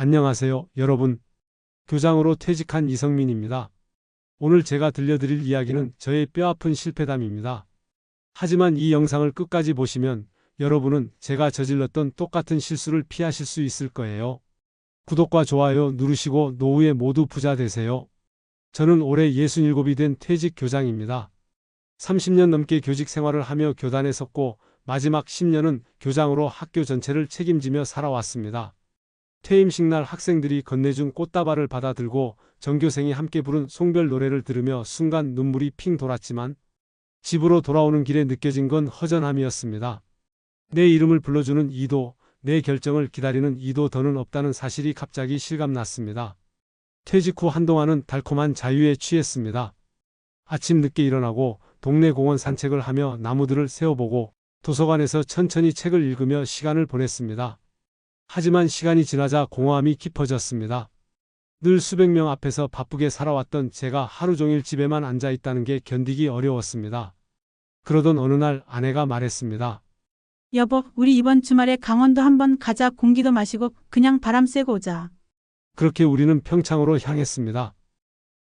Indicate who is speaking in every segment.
Speaker 1: 안녕하세요, 여러분. 교장으로 퇴직한 이성민입니다. 오늘 제가 들려드릴 이야기는 저의 뼈아픈 실패담입니다. 하지만 이 영상을 끝까지 보시면 여러분은 제가 저질렀던 똑같은 실수를 피하실 수 있을 거예요. 구독과 좋아요 누르시고 노후에 모두 부자 되세요. 저는 올해 67이 된 퇴직 교장입니다. 30년 넘게 교직 생활을 하며 교단에 섰고 마지막 10년은 교장으로 학교 전체를 책임지며 살아왔습니다. 퇴임식 날 학생들이 건네준 꽃다발을 받아 들고 전교생이 함께 부른 송별 노래를 들으며 순간 눈물이 핑 돌았지만 집으로 돌아오는 길에 느껴진 건 허전함이었습니다. 내 이름을 불러주는 이도, 내 결정을 기다리는 이도 더는 없다는 사실이 갑자기 실감났습니다. 퇴직 후 한동안은 달콤한 자유에 취했습니다. 아침 늦게 일어나고 동네 공원 산책을 하며 나무들을 세어보고 도서관에서 천천히 책을 읽으며 시간을 보냈습니다. 하지만 시간이 지나자 공허함이 깊어졌습니다. 늘 수백 명 앞에서 바쁘게 살아왔던 제가 하루 종일 집에만 앉아 있다는 게 견디기 어려웠습니다. 그러던 어느 날 아내가 말했습니다.
Speaker 2: 여보, 우리 이번 주말에 강원도 한번 가자. 공기도 마시고 그냥 바람 쐬고 오자.
Speaker 1: 그렇게 우리는 평창으로 향했습니다.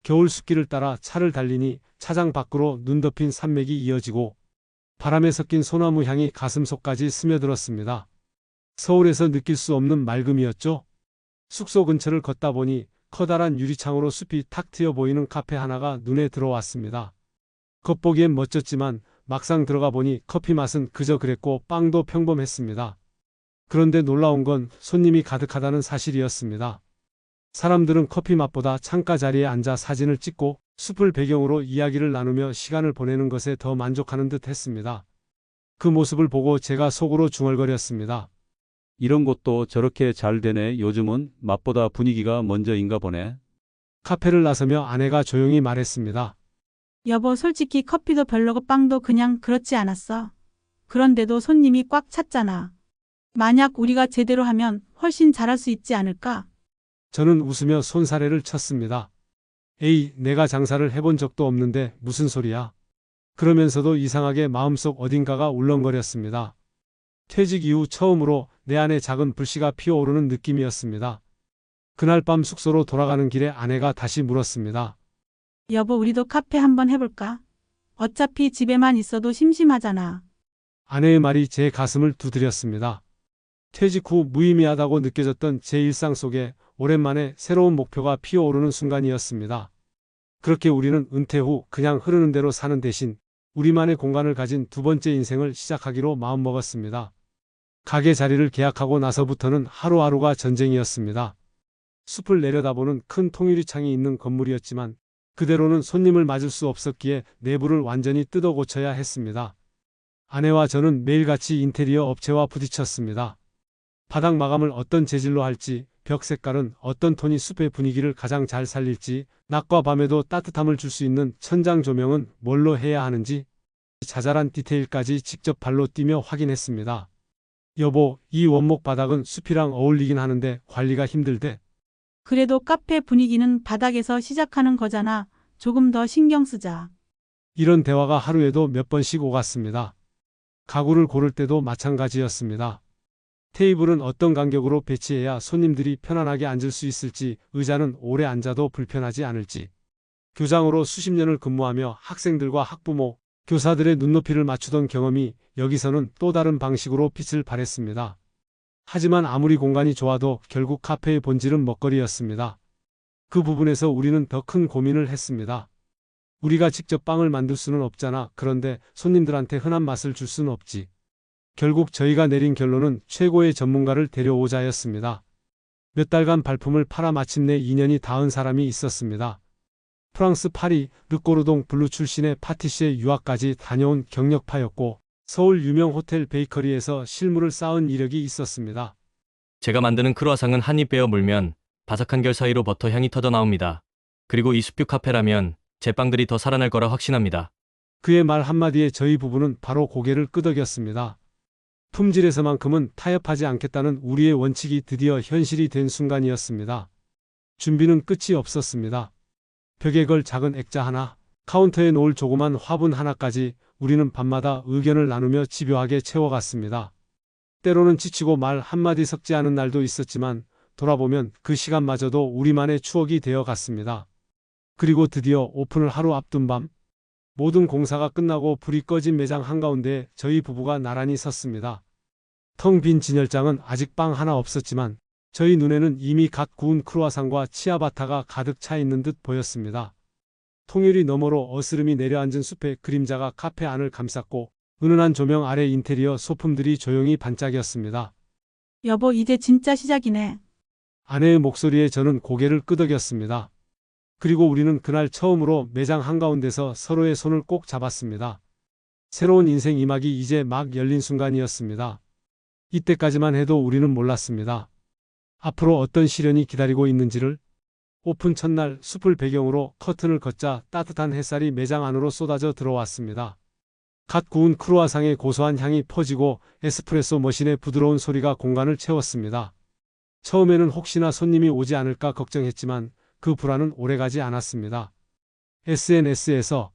Speaker 1: 겨울 숲길을 따라 차를 달리니 차장 밖으로 눈 덮인 산맥이 이어지고 바람에 섞인 소나무 향이 가슴속까지 스며들었습니다. 서울에서 느낄 수 없는 맑음이었죠. 숙소 근처를 걷다 보니 커다란 유리창으로 숲이 탁 트여 보이는 카페 하나가 눈에 들어왔습니다. 겉보기엔 멋졌지만 막상 들어가 보니 커피 맛은 그저 그랬고 빵도 평범했습니다. 그런데 놀라운 건 손님이 가득하다는 사실이었습니다. 사람들은 커피 맛보다 창가 자리에 앉아 사진을 찍고 숲을 배경으로 이야기를 나누며 시간을 보내는 것에 더 만족하는 듯 했습니다. 그 모습을 보고 제가 속으로 중얼거렸습니다.
Speaker 3: 이런 곳도 저렇게 잘 되네. 요즘은 맛보다 분위기가 먼저인가 보네.
Speaker 1: 카페를 나서며 아내가 조용히 말했습니다.
Speaker 2: 여보, 솔직히 커피도 별로고 빵도 그냥 그렇지 않았어. 그런데도 손님이 꽉 찼잖아. 만약 우리가 제대로 하면 훨씬 잘할 수 있지 않을까?
Speaker 1: 저는 웃으며 손사래를 쳤습니다. 에이, 내가 장사를 해본 적도 없는데 무슨 소리야. 그러면서도 이상하게 마음속 어딘가가 울렁거렸습니다. 퇴직 이후 처음으로 내 안에 작은 불씨가 피어오르는 느낌이었습니다. 그날 밤 숙소로 돌아가는 길에 아내가 다시 물었습니다.
Speaker 2: 여보, 우리도 카페 한번 해볼까? 어차피 집에만 있어도 심심하잖아.
Speaker 1: 아내의 말이 제 가슴을 두드렸습니다. 퇴직 후 무의미하다고 느껴졌던 제 일상 속에 오랜만에 새로운 목표가 피어오르는 순간이었습니다. 그렇게 우리는 은퇴 후 그냥 흐르는 대로 사는 대신 우리만의 공간을 가진 두 번째 인생을 시작하기로 마음먹었습니다. 가게 자리를 계약하고 나서부터는 하루하루가 전쟁이었습니다. 숲을 내려다보는 큰 통유리창이 있는 건물이었지만 그대로는 손님을 맞을 수 없었기에 내부를 완전히 뜯어 고쳐야 했습니다. 아내와 저는 매일같이 인테리어 업체와 부딪혔습니다. 바닥 마감을 어떤 재질로 할지, 벽 색깔은 어떤 톤이 숲의 분위기를 가장 잘 살릴지, 낮과 밤에도 따뜻함을 줄 수 있는 천장 조명은 뭘로 해야 하는지, 자잘한 디테일까지 직접 발로 뛰며 확인했습니다. 여보, 이 원목 바닥은 숲이랑 어울리긴 하는데 관리가 힘들대.
Speaker 2: 그래도 카페 분위기는 바닥에서 시작하는 거잖아. 조금 더 신경 쓰자.
Speaker 1: 이런 대화가 하루에도 몇 번씩 오갔습니다. 가구를 고를 때도 마찬가지였습니다. 테이블은 어떤 간격으로 배치해야 손님들이 편안하게 앉을 수 있을지, 의자는 오래 앉아도 불편하지 않을지. 교장으로 수십 년을 근무하며 학생들과 학부모, 교사들의 눈높이를 맞추던 경험이 여기서는 또 다른 방식으로 빛을 발했습니다. 하지만 아무리 공간이 좋아도 결국 카페의 본질은 먹거리였습니다. 그 부분에서 우리는 더 큰 고민을 했습니다. 우리가 직접 빵을 만들 수는 없잖아. 그런데 손님들한테 흔한 맛을 줄 수는 없지. 결국 저희가 내린 결론은 최고의 전문가를 데려오자였습니다. 몇 달간 발품을 팔아 마침내 2년이 닿은 사람이 있었습니다. 프랑스 파리 르꼬르동 블루 출신의 파티시에 유학까지 다녀온 경력파였고 서울 유명 호텔 베이커리에서 실물을 쌓은 이력이 있었습니다.
Speaker 4: 제가 만드는 크루아상은 한 입 베어 물면 바삭한 결 사이로 버터 향이 터져 나옵니다. 그리고 이 숲뷰 카페라면 제 빵들이 더 살아날 거라 확신합니다.
Speaker 1: 그의 말 한마디에 저희 부부는 바로 고개를 끄덕였습니다. 품질에서만큼은 타협하지 않겠다는 우리의 원칙이 드디어 현실이 된 순간이었습니다. 준비는 끝이 없었습니다. 벽에 걸 작은 액자 하나, 카운터에 놓을 조그만 화분 하나까지 우리는 밤마다 의견을 나누며 집요하게 채워갔습니다. 때로는 지치고 말 한마디 섞지 않은 날도 있었지만 돌아보면 그 시간마저도 우리만의 추억이 되어 갔습니다. 그리고 드디어 오픈을 하루 앞둔 밤, 모든 공사가 끝나고 불이 꺼진 매장 한가운데 저희 부부가 나란히 섰습니다. 텅 빈 진열장은 아직 빵 하나 없었지만 저희 눈에는 이미 갓 구운 크루아상과 치아바타가 가득 차 있는 듯 보였습니다. 통유리 너머로 어스름이 내려앉은 숲의 그림자가 카페 안을 감쌌고 은은한 조명 아래 인테리어 소품들이 조용히 반짝였습니다.
Speaker 2: 여보, 이제 진짜 시작이네.
Speaker 1: 아내의 목소리에 저는 고개를 끄덕였습니다. 그리고 우리는 그날 처음으로 매장 한가운데서 서로의 손을 꼭 잡았습니다. 새로운 인생 이막이 이제 막 열린 순간이었습니다. 이때까지만 해도 우리는 몰랐습니다. 앞으로 어떤 시련이 기다리고 있는지를 오픈 첫날 숲을 배경으로 커튼을 걷자 따뜻한 햇살이 매장 안으로 쏟아져 들어왔습니다. 갓 구운 크루아상의 고소한 향이 퍼지고 에스프레소 머신의 부드러운 소리가 공간을 채웠습니다. 처음에는 혹시나 손님이 오지 않을까 걱정했지만 그 불안은 오래가지 않았습니다. SNS에서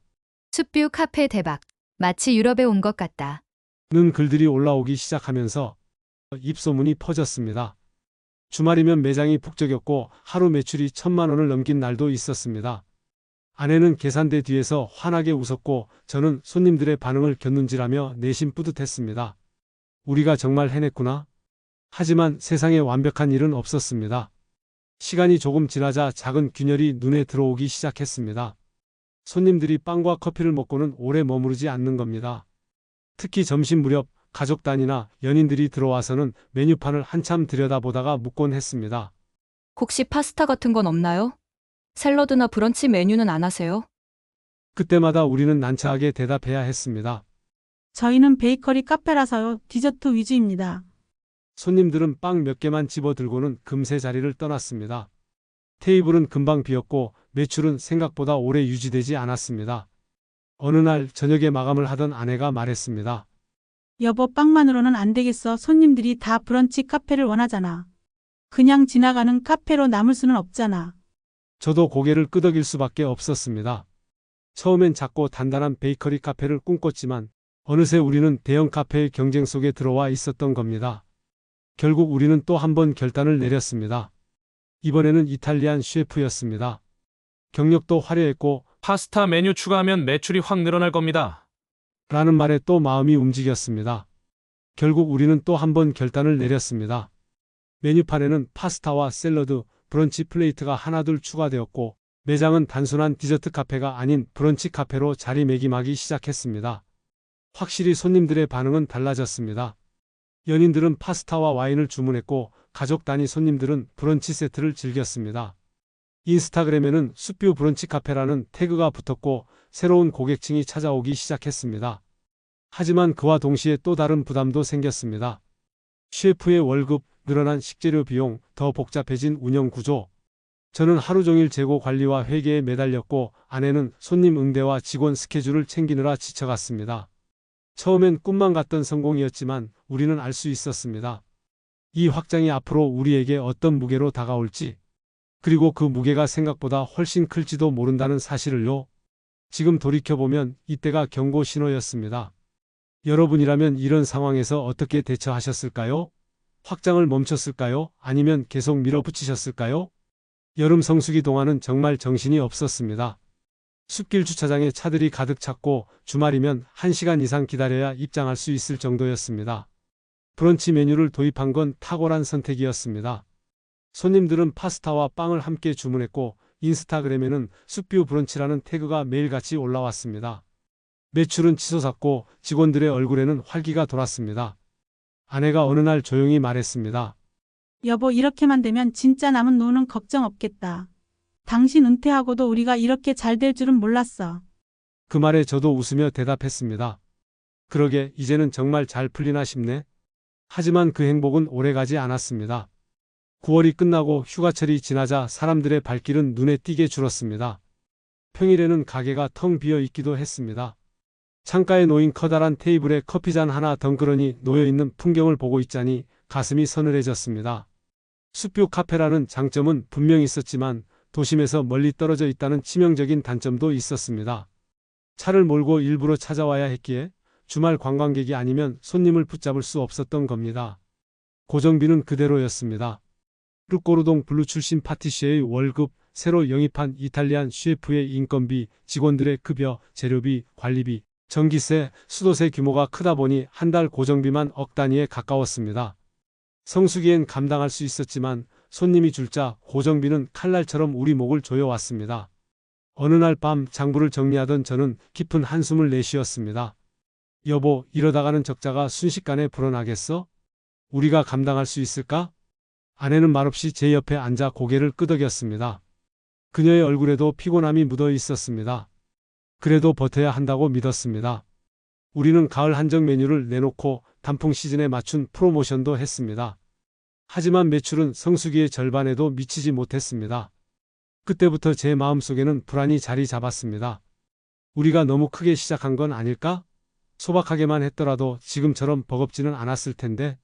Speaker 5: 숲뷰 카페 대박. 마치 유럽에 온 것 같다.
Speaker 1: 는 글들이 올라오기 시작하면서 입소문이 퍼졌습니다. 주말이면 매장이 북적였고 하루 매출이 천만 원을 넘긴 날도 있었습니다. 아내는 계산대 뒤에서 환하게 웃었고 저는 손님들의 반응을 곁눈질하며 내심 뿌듯했습니다. 우리가 정말 해냈구나. 하지만 세상에 완벽한 일은 없었습니다. 시간이 조금 지나자 작은 균열이 눈에 들어오기 시작했습니다. 손님들이 빵과 커피를 먹고는 오래 머무르지 않는 겁니다. 특히 점심 무렵 가족 단위나 연인들이 들어와서는 메뉴판을 한참 들여다보다가 묻곤 했습니다.
Speaker 6: 혹시 파스타 같은 건 없나요? 샐러드나 브런치 메뉴는 안 하세요?
Speaker 1: 그때마다 우리는 난처하게 대답해야 했습니다.
Speaker 2: 저희는 베이커리 카페라서요. 디저트 위주입니다.
Speaker 1: 손님들은 빵 몇 개만 집어들고는 금세 자리를 떠났습니다. 테이블은 금방 비었고 매출은 생각보다 오래 유지되지 않았습니다. 어느 날 저녁에 마감을 하던 아내가 말했습니다.
Speaker 2: 여보, 빵만으로는 안 되겠어. 손님들이 다 브런치 카페를 원하잖아. 그냥 지나가는 카페로 남을 수는 없잖아.
Speaker 1: 저도 고개를 끄덕일 수밖에 없었습니다. 처음엔 작고 단단한 베이커리 카페를 꿈꿨지만 어느새 우리는 대형 카페의 경쟁 속에 들어와 있었던 겁니다. 결국 우리는 또 한 번 결단을 내렸습니다. 이번에는 이탈리안 셰프였습니다. 경력도 화려했고
Speaker 7: 파스타 메뉴 추가하면 매출이 확 늘어날 겁니다.
Speaker 1: 라는 말에 또 마음이 움직였습니다. 결국 우리는 또 한 번 결단을 내렸습니다. 메뉴판에는 파스타와 샐러드, 브런치 플레이트가 하나둘 추가되었고 매장은 단순한 디저트 카페가 아닌 브런치 카페로 자리매김하기 시작했습니다. 확실히 손님들의 반응은 달라졌습니다. 연인들은 파스타와 와인을 주문했고 가족 단위 손님들은 브런치 세트를 즐겼습니다. 인스타그램에는 숲뷰 브런치 카페라는 태그가 붙었고 새로운 고객층이 찾아오기 시작했습니다. 하지만 그와 동시에 또 다른 부담도 생겼습니다. 셰프의 월급, 늘어난 식재료 비용, 더 복잡해진 운영 구조. 저는 하루 종일 재고 관리와 회계에 매달렸고 아내는 손님 응대와 직원 스케줄을 챙기느라 지쳐갔습니다. 처음엔 꿈만 같던 성공이었지만 우리는 알 수 있었습니다. 이 확장이 앞으로 우리에게 어떤 무게로 다가올지, 그리고 그 무게가 생각보다 훨씬 클지도 모른다는 사실을요. 지금 돌이켜보면 이때가 경고 신호였습니다. 여러분이라면 이런 상황에서 어떻게 대처하셨을까요? 확장을 멈췄을까요? 아니면 계속 밀어붙이셨을까요? 여름 성수기 동안은 정말 정신이 없었습니다. 숲길 주차장에 차들이 가득 찼고 주말이면 1시간 이상 기다려야 입장할 수 있을 정도였습니다. 브런치 메뉴를 도입한 건 탁월한 선택이었습니다. 손님들은 파스타와 빵을 함께 주문했고 인스타그램에는 숲뷰 브런치라는 태그가 매일같이 올라왔습니다. 매출은 치솟았고 직원들의 얼굴에는 활기가 돌았습니다. 아내가 어느 날 조용히 말했습니다.
Speaker 2: 여보, 이렇게만 되면 진짜 남은 노는 걱정 없겠다. 당신 은퇴하고도 우리가 이렇게 잘 될 줄은 몰랐어.
Speaker 1: 그 말에 저도 웃으며 대답했습니다. 그러게 이제는 정말 잘 풀리나 싶네. 하지만 그 행복은 오래가지 않았습니다. 9월이 끝나고 휴가철이 지나자 사람들의 발길은 눈에 띄게 줄었습니다. 평일에는 가게가 텅 비어 있기도 했습니다. 창가에 놓인 커다란 테이블에 커피잔 하나 덩그러니 놓여있는 풍경을 보고 있자니 가슴이 서늘해졌습니다. 숲뷰 카페라는 장점은 분명 있었지만 도심에서 멀리 떨어져 있다는 치명적인 단점도 있었습니다. 차를 몰고 일부러 찾아와야 했기에 주말 관광객이 아니면 손님을 붙잡을 수 없었던 겁니다. 고정비는 그대로였습니다. 르꼬르동 블루 출신 파티시에의 월급, 새로 영입한 이탈리안 셰프의 인건비, 직원들의 급여, 재료비, 관리비, 전기세, 수도세 규모가 크다 보니 한 달 고정비만 억 단위에 가까웠습니다. 성수기엔 감당할 수 있었지만 손님이 줄자 고정비는 칼날처럼 우리 목을 조여왔습니다. 어느 날 밤 장부를 정리하던 저는 깊은 한숨을 내쉬었습니다. 여보, 이러다가는 적자가 순식간에 불어나겠어? 우리가 감당할 수 있을까? 아내는 말없이 제 옆에 앉아 고개를 끄덕였습니다. 그녀의 얼굴에도 피곤함이 묻어 있었습니다. 그래도 버텨야 한다고 믿었습니다. 우리는 가을 한정 메뉴를 내놓고 단풍 시즌에 맞춘 프로모션도 했습니다. 하지만 매출은 성수기의 절반에도 미치지 못했습니다. 그때부터 제 마음속에는 불안이 자리 잡았습니다. 우리가 너무 크게 시작한 건 아닐까? 소박하게만 했더라도 지금처럼 버겁지는 않았을 텐데.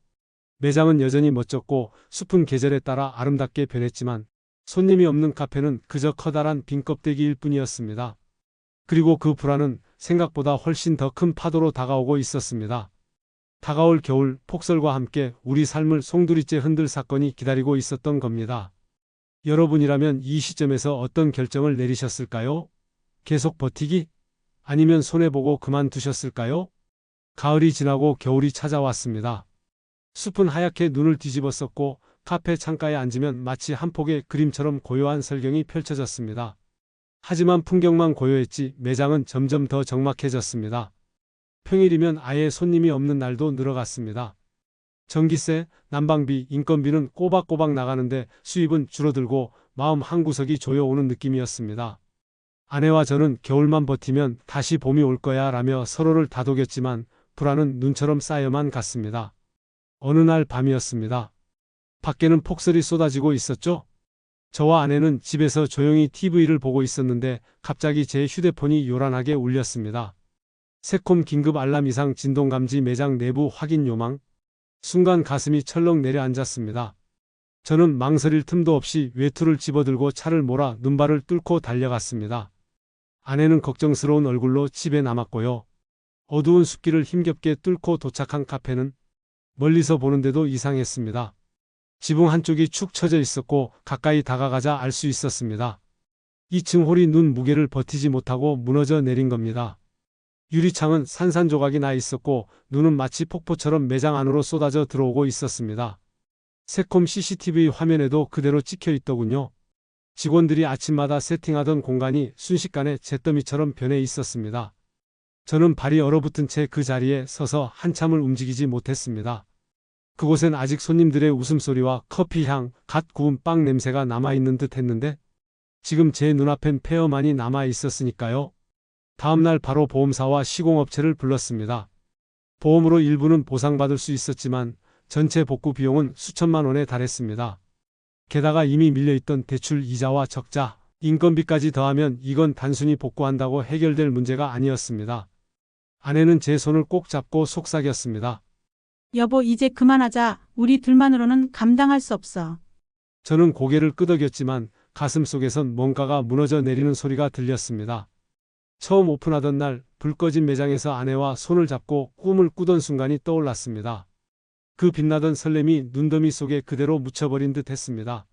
Speaker 1: 매장은 여전히 멋졌고 숲은 계절에 따라 아름답게 변했지만 손님이 없는 카페는 그저 커다란 빈 껍데기일 뿐이었습니다. 그리고 그 불안은 생각보다 훨씬 더 큰 파도로 다가오고 있었습니다. 다가올 겨울 폭설과 함께 우리 삶을 송두리째 흔들 사건이 기다리고 있었던 겁니다. 여러분이라면 이 시점에서 어떤 결정을 내리셨을까요? 계속 버티기? 아니면 손해보고 그만두셨을까요? 가을이 지나고 겨울이 찾아왔습니다. 숲은 하얗게 눈을 뒤집었었고 카페 창가에 앉으면 마치 한 폭의 그림처럼 고요한 설경이 펼쳐졌습니다. 하지만 풍경만 고요했지 매장은 점점 더 적막해졌습니다. 평일이면 아예 손님이 없는 날도 늘어갔습니다. 전기세, 난방비, 인건비는 꼬박꼬박 나가는데 수입은 줄어들고 마음 한구석이 조여오는 느낌이었습니다. 아내와 저는 겨울만 버티면 다시 봄이 올 거야 라며 서로를 다독였지만 불안은 눈처럼 쌓여만 갔습니다. 어느 날 밤이었습니다. 밖에는 폭설이 쏟아지고 있었죠? 저와 아내는 집에서 조용히 TV를 보고 있었는데 갑자기 제 휴대폰이 요란하게 울렸습니다. 새콤 긴급 알람 이상 진동 감지 매장 내부 확인 요망. 순간 가슴이 철렁 내려앉았습니다. 저는 망설일 틈도 없이 외투를 집어들고 차를 몰아 눈발을 뚫고 달려갔습니다. 아내는 걱정스러운 얼굴로 집에 남았고요. 어두운 숲길을 힘겹게 뚫고 도착한 카페는 멀리서 보는데도 이상했습니다. 지붕 한쪽이 축 처져 있었고 가까이 다가가자 알 수 있었습니다. 2층 홀이 눈 무게를 버티지 못하고 무너져 내린 겁니다. 유리창은 산산조각이 나 있었고 눈은 마치 폭포처럼 매장 안으로 쏟아져 들어오고 있었습니다. 새콤 CCTV 화면에도 그대로 찍혀 있더군요. 직원들이 아침마다 세팅하던 공간이 순식간에 잿더미처럼 변해 있었습니다. 저는 발이 얼어붙은 채 그 자리에 서서 한참을 움직이지 못했습니다. 그곳엔 아직 손님들의 웃음소리와 커피 향, 갓 구운 빵 냄새가 남아있는 듯 했는데 지금 제 눈앞엔 폐허만이 남아있었으니까요. 다음날 바로 보험사와 시공업체를 불렀습니다. 보험으로 일부는 보상받을 수 있었지만 전체 복구 비용은 수천만 원에 달했습니다. 게다가 이미 밀려있던 대출 이자와 적자, 인건비까지 더하면 이건 단순히 복구한다고 해결될 문제가 아니었습니다. 아내는 제 손을 꼭 잡고 속삭였습니다.
Speaker 2: 여보, 이제 그만하자. 우리 둘만으로는 감당할 수 없어.
Speaker 1: 저는 고개를 끄덕였지만 가슴 속에선 뭔가가 무너져 내리는 소리가 들렸습니다. 처음 오픈하던 날 불 꺼진 매장에서 아내와 손을 잡고 꿈을 꾸던 순간이 떠올랐습니다. 그 빛나던 설렘이 눈더미 속에 그대로 묻혀버린 듯 했습니다.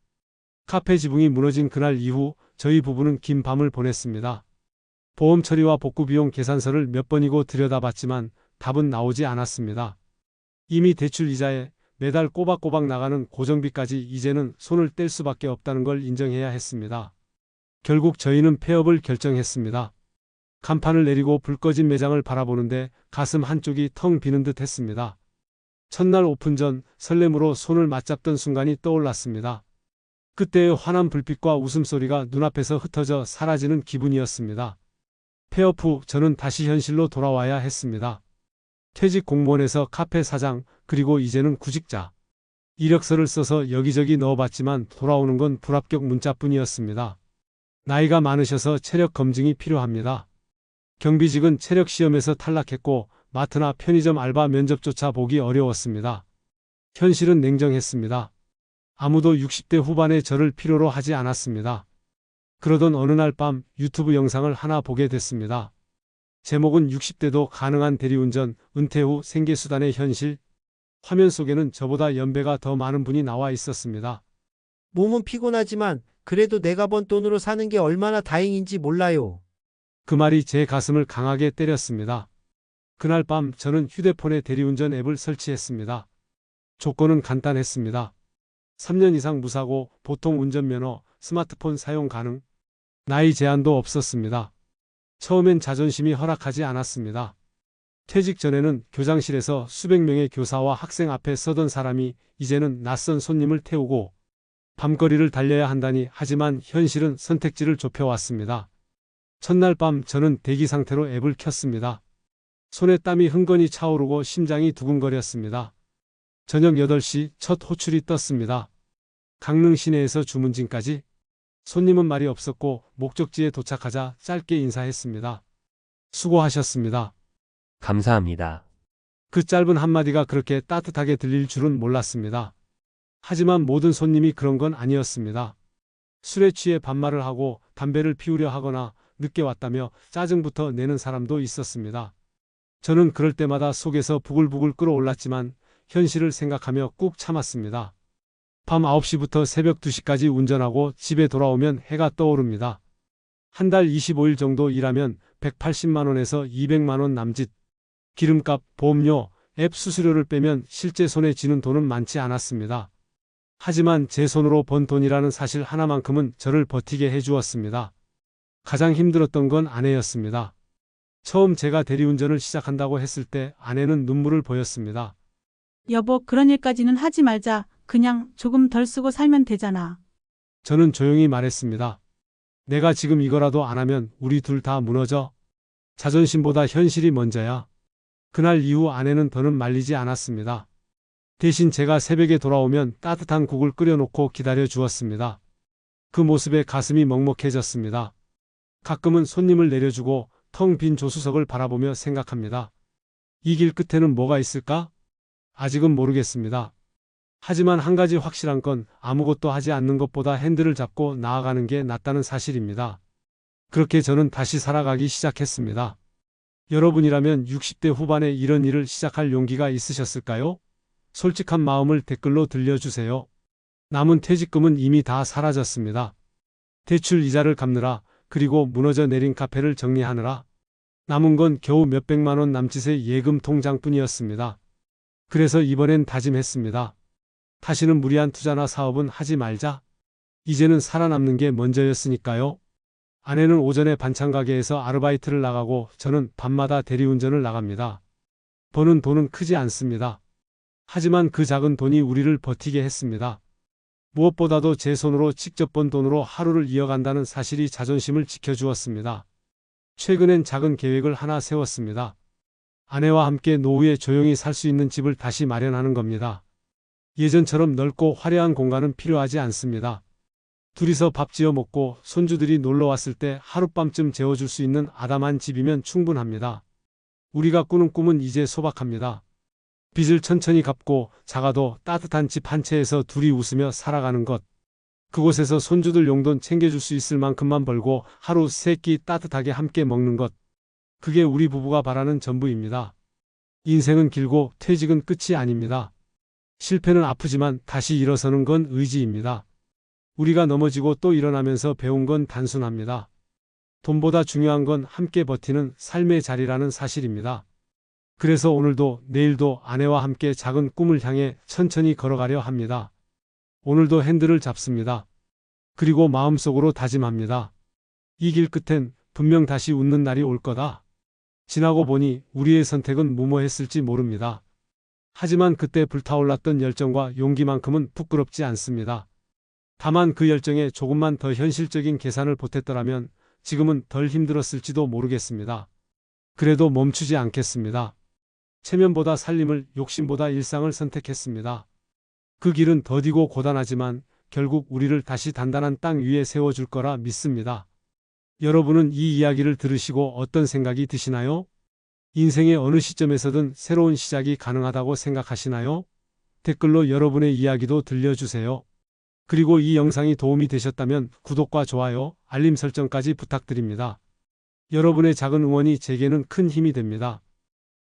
Speaker 1: 카페 지붕이 무너진 그날 이후 저희 부부는 긴 밤을 보냈습니다. 보험 처리와 복구 비용 계산서를 몇 번이고 들여다봤지만 답은 나오지 않았습니다. 이미 대출 이자에 매달 꼬박꼬박 나가는 고정비까지 이제는 손을 뗄 수밖에 없다는 걸 인정해야 했습니다. 결국 저희는 폐업을 결정했습니다. 간판을 내리고 불 꺼진 매장을 바라보는데 가슴 한쪽이 텅 비는 듯 했습니다. 첫날 오픈 전 설렘으로 손을 맞잡던 순간이 떠올랐습니다. 그때의 환한 불빛과 웃음소리가 눈앞에서 흩어져 사라지는 기분이었습니다. 폐업 후 저는 다시 현실로 돌아와야 했습니다. 퇴직 공무원에서 카페 사장, 그리고 이제는 구직자. 이력서를 써서 여기저기 넣어봤지만 돌아오는 건 불합격 문자뿐이었습니다. 나이가 많으셔서 체력 검증이 필요합니다. 경비직은 체력 시험에서 탈락했고 마트나 편의점 알바 면접조차 보기 어려웠습니다. 현실은 냉정했습니다. 아무도 60대 후반의 저를 필요로 하지 않았습니다. 그러던 어느 날 밤 유튜브 영상을 하나 보게 됐습니다. 제목은 60대도 가능한 대리운전, 은퇴 후 생계수단의 현실. 화면 속에는 저보다 연배가 더 많은 분이 나와 있었습니다.
Speaker 8: 몸은 피곤하지만 그래도 내가 번 돈으로 사는 게 얼마나 다행인지 몰라요.
Speaker 1: 그 말이 제 가슴을 강하게 때렸습니다. 그날 밤 저는 휴대폰에 대리운전 앱을 설치했습니다. 조건은 간단했습니다. 3년 이상 무사고 보통 운전면허, 스마트폰 사용 가능. 나이 제한도 없었습니다. 처음엔 자존심이 허락하지 않았습니다. 퇴직 전에는 교장실에서 수백 명의 교사와 학생 앞에 서던 사람이 이제는 낯선 손님을 태우고 밤거리를 달려야 한다니 하지만 현실은 선택지를 좁혀왔습니다. 첫날 밤 저는 대기 상태로 앱을 켰습니다. 손에 땀이 흥건히 차오르고 심장이 두근거렸습니다. 저녁 8시 첫 호출이 떴습니다. 강릉 시내에서 주문진까지 손님은 말이 없었고 목적지에 도착하자 짧게 인사했습니다. 수고하셨습니다.
Speaker 9: 감사합니다.
Speaker 1: 그 짧은 한마디가 그렇게 따뜻하게 들릴 줄은 몰랐습니다. 하지만 모든 손님이 그런 건 아니었습니다. 술에 취해 반말을 하고 담배를 피우려 하거나 늦게 왔다며 짜증부터 내는 사람도 있었습니다. 저는 그럴 때마다 속에서 부글부글 끓어올랐지만 현실을 생각하며 꾹 참았습니다. 밤 9시부터 새벽 2시까지 운전하고 집에 돌아오면 해가 떠오릅니다. 한 달 25일 정도 일하면 180만원에서 200만원 남짓. 기름값, 보험료, 앱 수수료를 빼면 실제 손에 쥐는 돈은 많지 않았습니다. 하지만 제 손으로 번 돈이라는 사실 하나만큼은 저를 버티게 해주었습니다. 가장 힘들었던 건 아내였습니다. 처음 제가 대리운전을 시작한다고 했을 때 아내는 눈물을 보였습니다.
Speaker 2: 여보, 그런 일까지는 하지 말자. 그냥 조금 덜 쓰고 살면 되잖아.
Speaker 1: 저는 조용히 말했습니다. 내가 지금 이거라도 안 하면 우리 둘 다 무너져. 자존심보다 현실이 먼저야. 그날 이후 아내는 더는 말리지 않았습니다. 대신 제가 새벽에 돌아오면 따뜻한 국을 끓여놓고 기다려 주었습니다. 그 모습에 가슴이 먹먹해졌습니다. 가끔은 손님을 내려주고 텅 빈 조수석을 바라보며 생각합니다. 이 길 끝에는 뭐가 있을까? 아직은 모르겠습니다. 하지만 한 가지 확실한 건 아무것도 하지 않는 것보다 핸들을 잡고 나아가는 게 낫다는 사실입니다. 그렇게 저는 다시 살아가기 시작했습니다. 여러분이라면 60대 후반에 이런 일을 시작할 용기가 있으셨을까요? 솔직한 마음을 댓글로 들려주세요. 남은 퇴직금은 이미 다 사라졌습니다. 대출 이자를 갚느라 그리고 무너져 내린 카페를 정리하느라 남은 건 겨우 몇백만 원 남짓의 예금 통장뿐이었습니다. 그래서 이번엔 다짐했습니다. 다시는 무리한 투자나 사업은 하지 말자. 이제는 살아남는 게 먼저였으니까요. 아내는 오전에 반찬 가게에서 아르바이트를 나가고 저는 밤마다 대리운전을 나갑니다. 버는 돈은 크지 않습니다. 하지만 그 작은 돈이 우리를 버티게 했습니다. 무엇보다도 제 손으로 직접 번 돈으로 하루를 이어간다는 사실이 자존심을 지켜주었습니다. 최근엔 작은 계획을 하나 세웠습니다. 아내와 함께 노후에 조용히 살 수 있는 집을 다시 마련하는 겁니다. 예전처럼 넓고 화려한 공간은 필요하지 않습니다. 둘이서 밥 지어 먹고 손주들이 놀러 왔을 때 하룻밤쯤 재워줄 수 있는 아담한 집이면 충분합니다. 우리가 꾸는 꿈은 이제 소박합니다. 빚을 천천히 갚고 작아도 따뜻한 집 한 채에서 둘이 웃으며 살아가는 것. 그곳에서 손주들 용돈 챙겨줄 수 있을 만큼만 벌고 하루 세 끼 따뜻하게 함께 먹는 것. 그게 우리 부부가 바라는 전부입니다. 인생은 길고 퇴직은 끝이 아닙니다. 실패는 아프지만 다시 일어서는 건 의지입니다. 우리가 넘어지고 또 일어나면서 배운 건 단순합니다. 돈보다 중요한 건 함께 버티는 삶의 자리라는 사실입니다. 그래서 오늘도 내일도 아내와 함께 작은 꿈을 향해 천천히 걸어가려 합니다. 오늘도 핸들을 잡습니다. 그리고 마음속으로 다짐합니다. 이 길 끝엔 분명 다시 웃는 날이 올 거다. 지나고 보니 우리의 선택은 무모했을지 모릅니다. 하지만 그때 불타올랐던 열정과 용기만큼은 부끄럽지 않습니다. 다만 그 열정에 조금만 더 현실적인 계산을 보탰더라면 지금은 덜 힘들었을지도 모르겠습니다. 그래도 멈추지 않겠습니다. 체면보다 살림을, 욕심보다 일상을 선택했습니다. 그 길은 더디고 고단하지만 결국 우리를 다시 단단한 땅 위에 세워줄 거라 믿습니다. 여러분은 이 이야기를 들으시고 어떤 생각이 드시나요? 인생의 어느 시점에서든 새로운 시작이 가능하다고 생각하시나요? 댓글로 여러분의 이야기도 들려주세요. 그리고 이 영상이 도움이 되셨다면 구독과 좋아요, 알림 설정까지 부탁드립니다. 여러분의 작은 응원이 제게는 큰 힘이 됩니다.